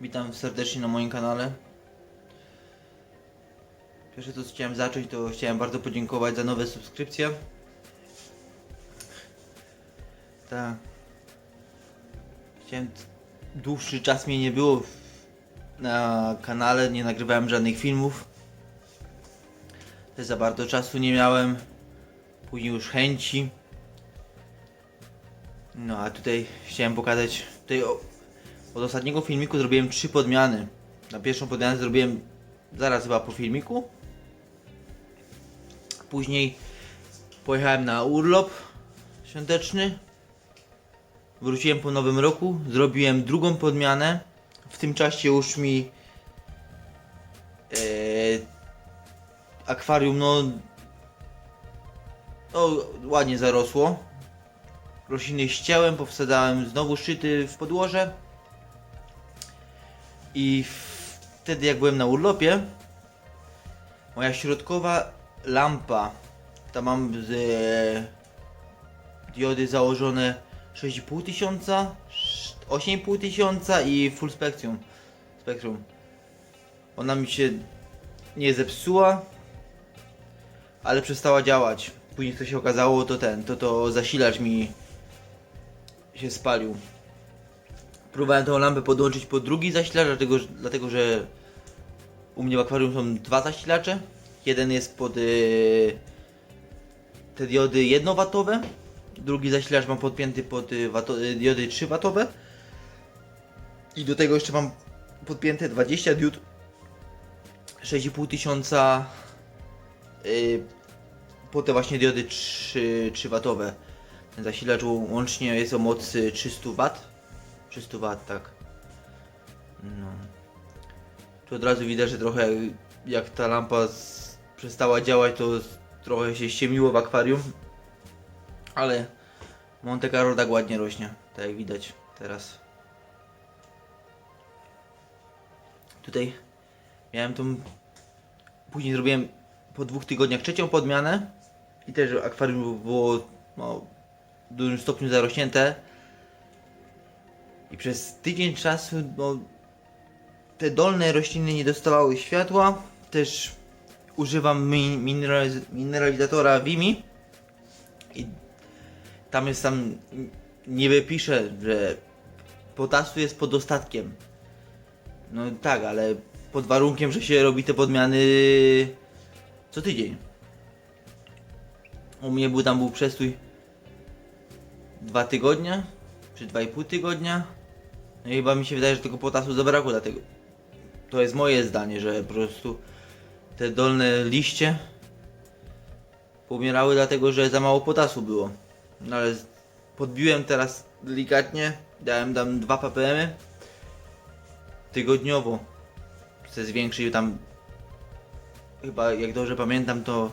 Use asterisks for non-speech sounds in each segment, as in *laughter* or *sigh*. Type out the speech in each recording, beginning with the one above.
Witam serdecznie na moim kanale. Pierwsze co chciałem zacząć, to chciałem bardzo podziękować za nowe subskrypcje. Tak. Chciałem... Dłuższy czas mnie nie było na kanale, nie nagrywałem żadnych filmów. Też za bardzo czasu nie miałem. Później już chęci. No a tutaj chciałem pokazać. Tutaj od ostatniego filmiku zrobiłem trzy podmiany. Na pierwszą podmianę zrobiłem zaraz chyba po filmiku. Później pojechałem na urlop świąteczny. Wróciłem po nowym roku. Zrobiłem drugą podmianę. W tym czasie już mi e, akwarium no, no ładnie zarosło. Rośliny ścięłem, powsadzałem znowu szczyty w podłoże. I wtedy jak byłem na urlopie, moja środkowa lampa, tam mam z e, diody założone 6,5 tysiąca, 8,5 tysiąca i full spectrum. Spektrum. Ona mi się nie zepsuła, ale przestała działać. Później co się okazało, to ten, to to zasilacz mi się spalił. Próbowałem tą lampę podłączyć pod drugi zasilacz, dlatego, dlatego że u mnie w akwarium są dwa zasilacze. Jeden jest pod y, te diody 1W, drugi zasilacz mam podpięty pod y, wato, y, diody 3W. I do tego jeszcze mam podpięte 20 diod 6,5 tysiąca y, po te właśnie diody 3, 3W. Ten zasilacz łącznie jest o mocy 300 W. 300 W, tak. No. Tu od razu widać, że trochę jak, ta lampa z, przestała działać, to trochę się ściemniło w akwarium. Ale Monte Carlo tak ładnie rośnie, tak jak widać teraz. Tutaj miałem tą... Później zrobiłem po dwóch tygodniach trzecią podmianę. I też akwarium było no, w dużym stopniu zarośnięte. I przez tydzień czasu te dolne rośliny nie dostawały światła. Też używam mi- mineraliz- mineralizatora Vimi. I tam jest tam nie wypisze, że potasu jest pod dostatkiem. No tak, ale pod warunkiem, że się robi te podmiany co tydzień. U mnie był tam był przestój dwa tygodnie, czy dwa i pół tygodnia. No i chyba mi się wydaje, że tego potasu zabrakło, dlatego to jest moje zdanie, że po prostu te dolne liście pomierały dlatego, że za mało potasu było. No ale podbiłem teraz delikatnie, dałem tam 2 ppm tygodniowo. Chcę zwiększyć tam chyba jak dobrze pamiętam to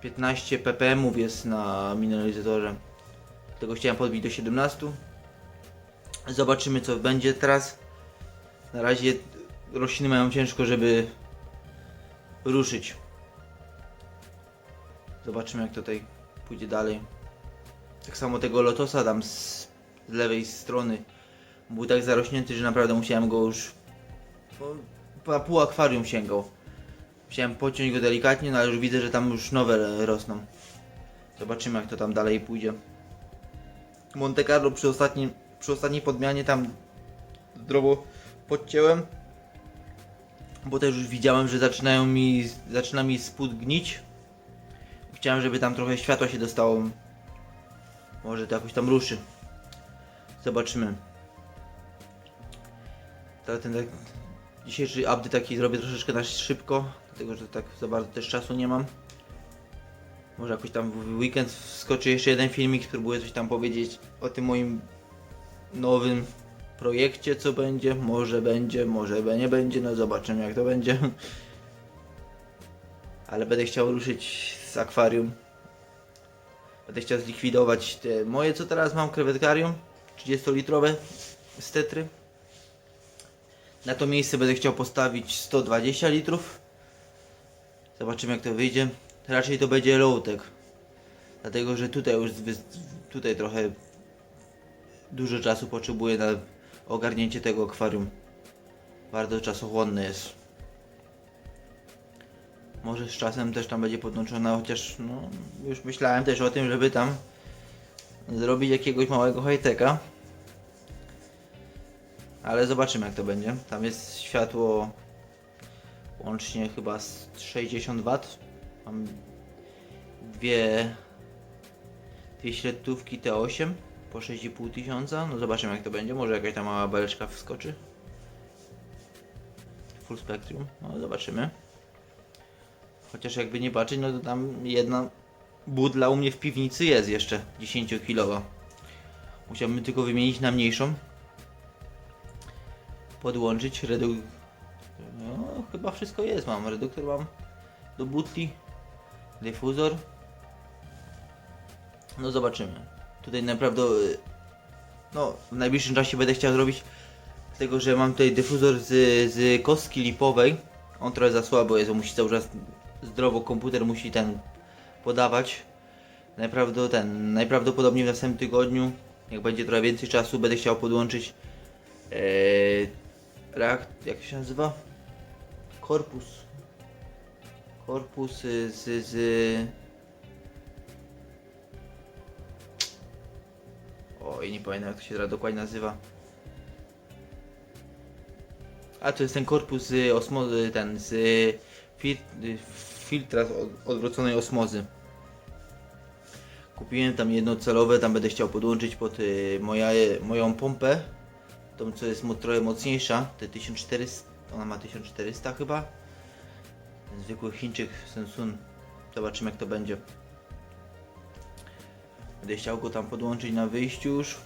15 ppm jest na mineralizatorze. Tego chciałem podbić do 17. Zobaczymy co będzie teraz. Na razie rośliny mają ciężko, żeby ruszyć. Zobaczymy jak tutaj pójdzie dalej. Tak samo tego lotosa tam z, lewej strony był tak zarośnięty, że naprawdę musiałem go już po pół akwarium sięgał. Chciałem pociąć go delikatnie, no ale już widzę, że tam już nowe rosną. Zobaczymy jak to tam dalej pójdzie. Monte Carlo przy ostatnim, przy ostatniej podmianie tam zdrowo podcięłem. Bo też już widziałem, że zaczynają mi, zaczyna mi spód gnić. Chciałem, żeby tam trochę światła się dostało. Może to jakoś tam ruszy. Zobaczymy. To ten tak, dzisiejszy update taki zrobię troszeczkę na szybko, dlatego że tak za bardzo też czasu nie mam. Może jakoś tam w weekend wskoczy jeszcze jeden filmik, spróbuję coś tam powiedzieć o tym moim nowym projekcie, co będzie. Może będzie, może nie będzie, no zobaczymy jak to będzie. *laughs* Ale będę chciał ruszyć z akwarium. Będę chciał zlikwidować te moje, co teraz mam, krewetkarium 30-litrowe z tetry. Na to miejsce będę chciał postawić 120 litrów. Zobaczymy jak to wyjdzie. Raczej to będzie low-tech. Dlatego, że tutaj już tutaj trochę dużo czasu potrzebuję na ogarnięcie tego akwarium. bardzo czasochłonny jest. Może z czasem też tam będzie podłączona, chociaż no, już myślałem też o tym, żeby tam zrobić jakiegoś małego high-techa. Ale zobaczymy jak to będzie. Tam jest światło łącznie chyba z 60 W. Mam dwie, dwie śledtówki T8 po 6,5 tysiąca. No zobaczymy jak to będzie. Może jakaś tam mała beleczka wskoczy. Full spectrum. No zobaczymy. Chociaż jakby nie patrzeć, no to tam jedna budla u mnie w piwnicy jest jeszcze 10 kg. Musiałbym tylko wymienić na mniejszą. Podłączyć redu... No chyba wszystko jest. Mam reduktor, mam do butli, dyfuzor. No zobaczymy. Tutaj naprawdę no w najbliższym czasie będę chciał zrobić tego, że mam tutaj dyfuzor z, z kostki lipowej. On trochę za słabo jest, bo musi cały czas zdrowo komputer musi ten podawać. Ten, najprawdopodobniej w następnym tygodniu, jak będzie trochę więcej czasu, będę chciał podłączyć e, reakt, jak się nazywa? Korpus. Korpus y, z, z Oj, nie pamiętam jak to się teraz dokładnie nazywa. A to jest ten korpus z osmozy, ten z fil, filtra odwróconej osmozy. Kupiłem tam jednocelowe, tam będę chciał podłączyć pod y, moja, moją pompę. Tą co jest trochę mocniejsza, te 1400, ona ma 1400 chyba. Zwykły Chińczyk Sensun. Zobaczymy jak to będzie. Będę chciał go tam podłączyć na wyjściu już,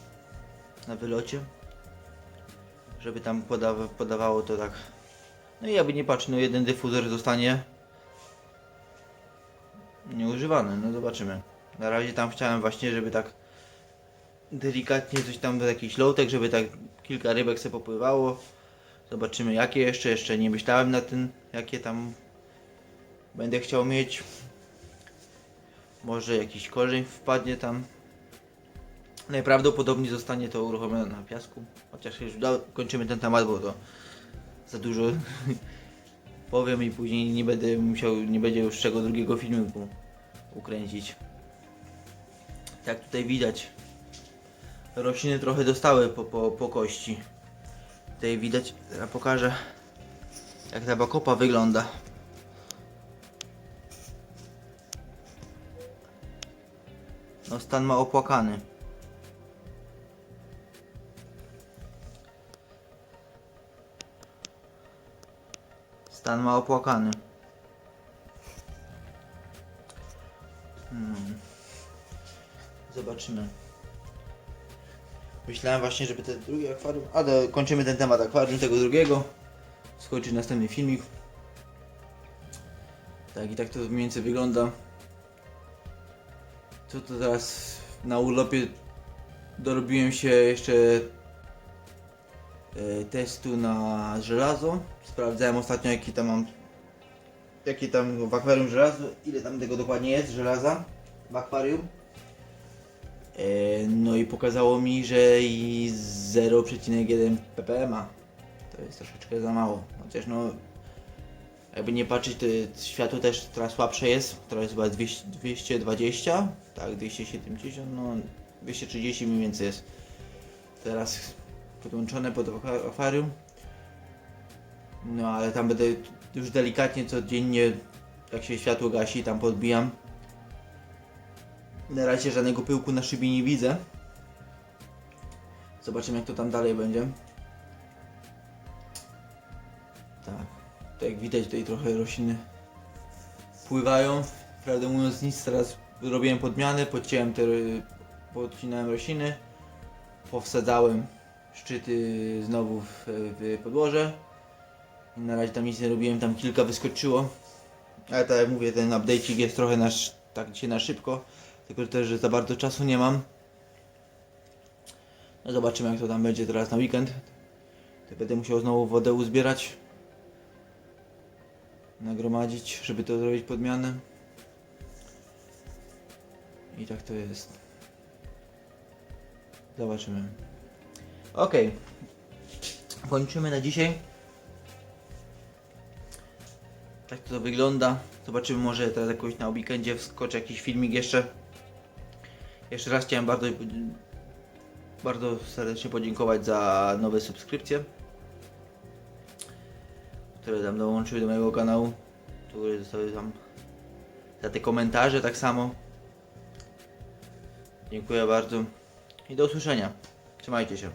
na wylocie, żeby tam podawa podawało to tak. No i jakby nie patrz, no jeden dyfuzor zostanie nieużywany, no zobaczymy. Na razie tam chciałem właśnie, żeby tak delikatnie coś tam, jakiś low-tech, żeby tak kilka rybek se popływało. Zobaczymy jakie jeszcze, jeszcze nie myślałem na tym, jakie tam będę chciał mieć. Może jakiś korzeń wpadnie tam. Najprawdopodobniej zostanie to uruchomione na piasku. Chociaż już kończymy ten temat, bo to za dużo *laughs* powiem i później nie będę musiał, nie będzie już czego drugiego filmiku ukręcić. Jak tutaj widać, rośliny trochę dostały po, po, po kości. Tutaj widać, pokażę jak ta bakopa wygląda. No stan ma opłakany. Stan ma opłakany. Hmm. Zobaczymy. Myślałem właśnie, żeby ten drugi akwarium... Ale kończymy ten temat akwarium tego drugiego. Skończy następny filmik. Tak i tak to mniej więcej wygląda. Co to teraz na urlopie dorobiłem się jeszcze e, testu na żelazo. Sprawdzałem ostatnio jaki tam mam jakie tam w akwarium żelazo, ile tam tego dokładnie jest żelaza w akwarium. E, no i pokazało mi, że i 0,1 ppm. To jest troszeczkę za mało. Chociaż no jakby nie patrzeć, to światło też trochę słabsze jest. Trochę jest chyba 200, 220, tak, 270, no 230 mniej więcej jest. Teraz podłączone pod akwa- akwarium. No ale tam będę już delikatnie codziennie, jak się światło gasi, tam podbijam. Na razie żadnego pyłku na szybie nie widzę. Zobaczymy jak to tam dalej będzie. Tak. Tak jak widać tutaj trochę rośliny pływają. Prawdę mówiąc nic, teraz robiłem podmiany, podciąłem te, podcinałem rośliny, powsadzałem szczyty znowu w, w podłoże. I na razie tam nic nie robiłem, tam kilka wyskoczyło. Ale tak jak mówię, ten update'ik jest trochę na, sz- tak dzisiaj na szybko, tylko też że za bardzo czasu nie mam. No zobaczymy jak to tam będzie teraz na weekend. To będę musiał znowu wodę uzbierać nagromadzić, żeby to zrobić podmianę. I tak to jest. Zobaczymy. Ok. Kończymy na dzisiaj. Tak to wygląda. Zobaczymy może teraz jakoś na weekendzie wskoczy jakiś filmik jeszcze. Jeszcze raz chciałem bardzo, bardzo serdecznie podziękować za nowe subskrypcje, które tam dołączyły do mojego kanału, które zostały tam za te komentarze tak samo. Dziękuję bardzo i do usłyszenia. Trzymajcie się.